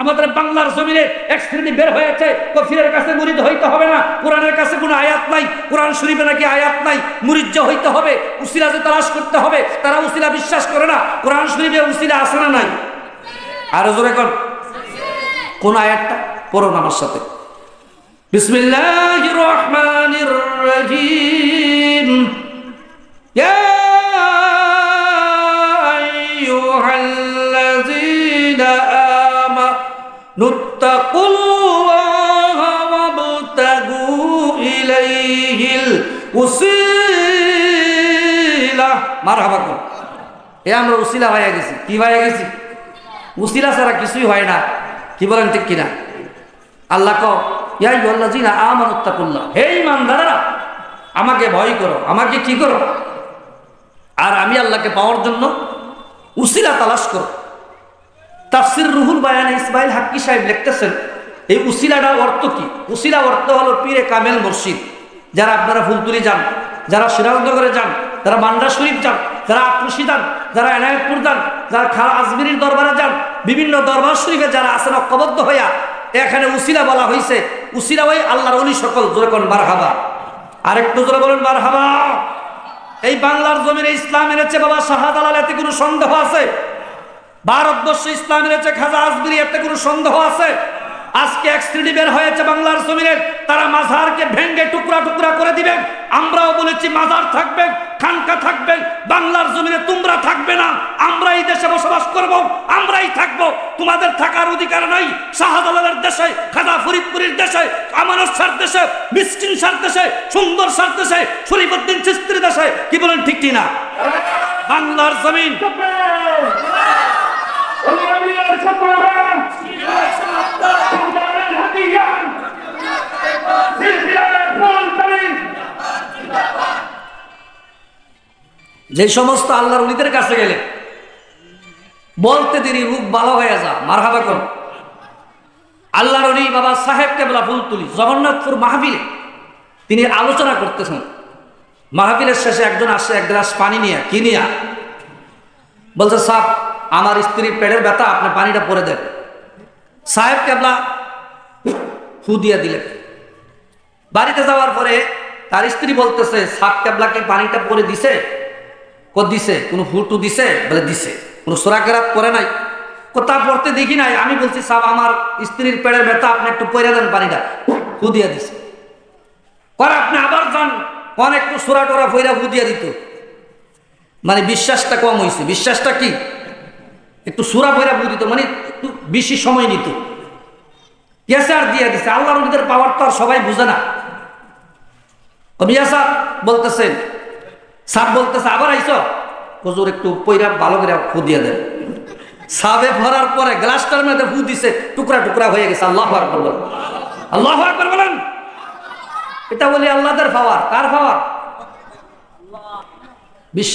আমাদের বাংলার জমিনে এক শ্রেণি বের হয়েছে, কফিরের কাছে মুরিদ হইতে হবে না, কোরআনের কাছে কোনো আয়াত নাই, কোরআন শরীফে নাকি আয়াত নাই, মুরিজ্জ হইতে হবে, উসিলা যে তালাশ করতে হবে, তারা উসিলা বিশ্বাস করে না, কোরআন শরীফে উসিলা আছে না নাই? আর জোরে কর। কোন আয়াতটা? পড়ুন আমার সাথে। বিসমিল্লাহির রহমানির রহিম। তাকুল্লাহা ওয়াবতাগু ইলাইহিল উসিলা মারহাবা কর এ আমরা উসিলা হয়ে গেছি। কি হয়ে গেছি? উসিলা ছাড়া কিছুই হয় না। কি বলেন ঠিক কিনা? আল্লাহ ক ইয়াই আল্লাহ জিনা আমানুত্তাকুল্লাহ হে ইমানদারেরা আমাকে ভয় করো, আমাকে কি করো? আর আমি আল্লাহকে পাওয়ার জন্য উসিলা তালাশ করো। তাফসির রুহুল বায়ান ইসমাইল হাক্কি সাহেব লিখতেছেন, এই উসিলাটার অর্থ কি? উসিলা অর্থ হলো পীরে কামেল মসজিদ যারা আপনারা ফুলতুলি যান, যারা সিরাজনগরে যান, যারা মান্ডা শরীফ যান, যারা আক্রুশি যান, যারা এনায়তপুর যান, যারা খালা আজমিরির দরবারে যান, বিভিন্ন দরবার শরীফে যারা আছেন ঐক্যবদ্ধ হইয়া, এখানে উসিলা বলা হয়েছে উসিলা ওই আল্লাহর অলি সকল, জোরে কোন বার হাবা আরেকটু জোরে বলেন বার হাবা এই বাংলার জমিনে ইসলাম এনেছে বাবা শাহাদালাল এতে কোনো সন্দেহ আছে? ভারতবর্ষ ইসলাম রয়েছে খাজা আজমিরি, এতে কোনো সন্দেহ আছে? আজকে এক শ্রেণি বের হয়েছে বাংলার জমিনে, তারা মাজারকে ভেঙ্গে টুকরা টুকরা করে দিবেন আমরাও বলেছি মাজার থাকবে, খানকা থাকবে, বাংলার জমিনে তোমরা থাকবে না। আমরা এই দেশে বসবাস করব, আমরাই থাকব। তোমাদের থাকার অধিকার নাই। শাহজালালের দেশে, খাজা ফরিদপুরের দেশে, আমানত সার দেশে, মিসকিন সার দেশে, সুন্দর সার দেশে শরীফুদ্দিন চিস্তির দেশে। কি বলেন ঠিক না? বাংলার জমিন। যে সমস্ত আল্লাহর উলিদের কাছে গেলে বলতে দেরি, রূপ ভালো হয়ে যা, মারহাবা কর। আল্লাহর উলি বাবা সাহেব কেবলা ফুল তুলি জগন্নাথপুর মাহফিলে তিনি আলোচনা করতেছেন। মাহফিলের শেষে একজন আসছে এক গ্লাস পানি নিয়ে, কি নিয়ে? বলছে সাহ আমার স্ত্রীর পেটের ব্যথা, আপনি পানিটা পরে দেন। সাহেব কেবলা হু দিয়ে দিলেন। বাড়িতে যাওয়ার পরে তার স্ত্রী বলতেছে সাপ কেবলাকে পানিটা পরে দিছে? ক দিছে? কোনো ফুটু দিছে? বলে, দিছে। কোনো সোরাকেরাত করে নাই। কোথা পড়তে দেখি নাই। আমি বলছি সাপ আমার স্ত্রীর পেটের ব্যথা, আপনি একটু পরে দেন পানিটা। ফু দিয়ে দিছে। পরে আপনি আবার যান। কোন একটু সোরা টোরা ফইরা ফু দিয়ে দিত। মানে বিশ্বাসটা কম হয়েছে বিশ্বাসটা কি? একটু সুরা ফইরা ফু দিত মানে একটু বেশি সময় নিত। আর দিয়ে দিছে আল্লাহ রবিদের পাওয়ার তো আর সবাই বুঝে না। অবিয়াসা বলতেছেন সাপ বলতেছে, আবার আইস হুজুর একটু পইরা ভালো করে ফু দিয়ে দেন। সাবে ভরার পরে গ্লাসটার মধ্যে ফু দিছে, টুকরা টুকরা হয়ে গেছে, আল্লাহ আল্লাহ এটা বলি আল্লাহদের পাওয়ার, কার পাওয়ার?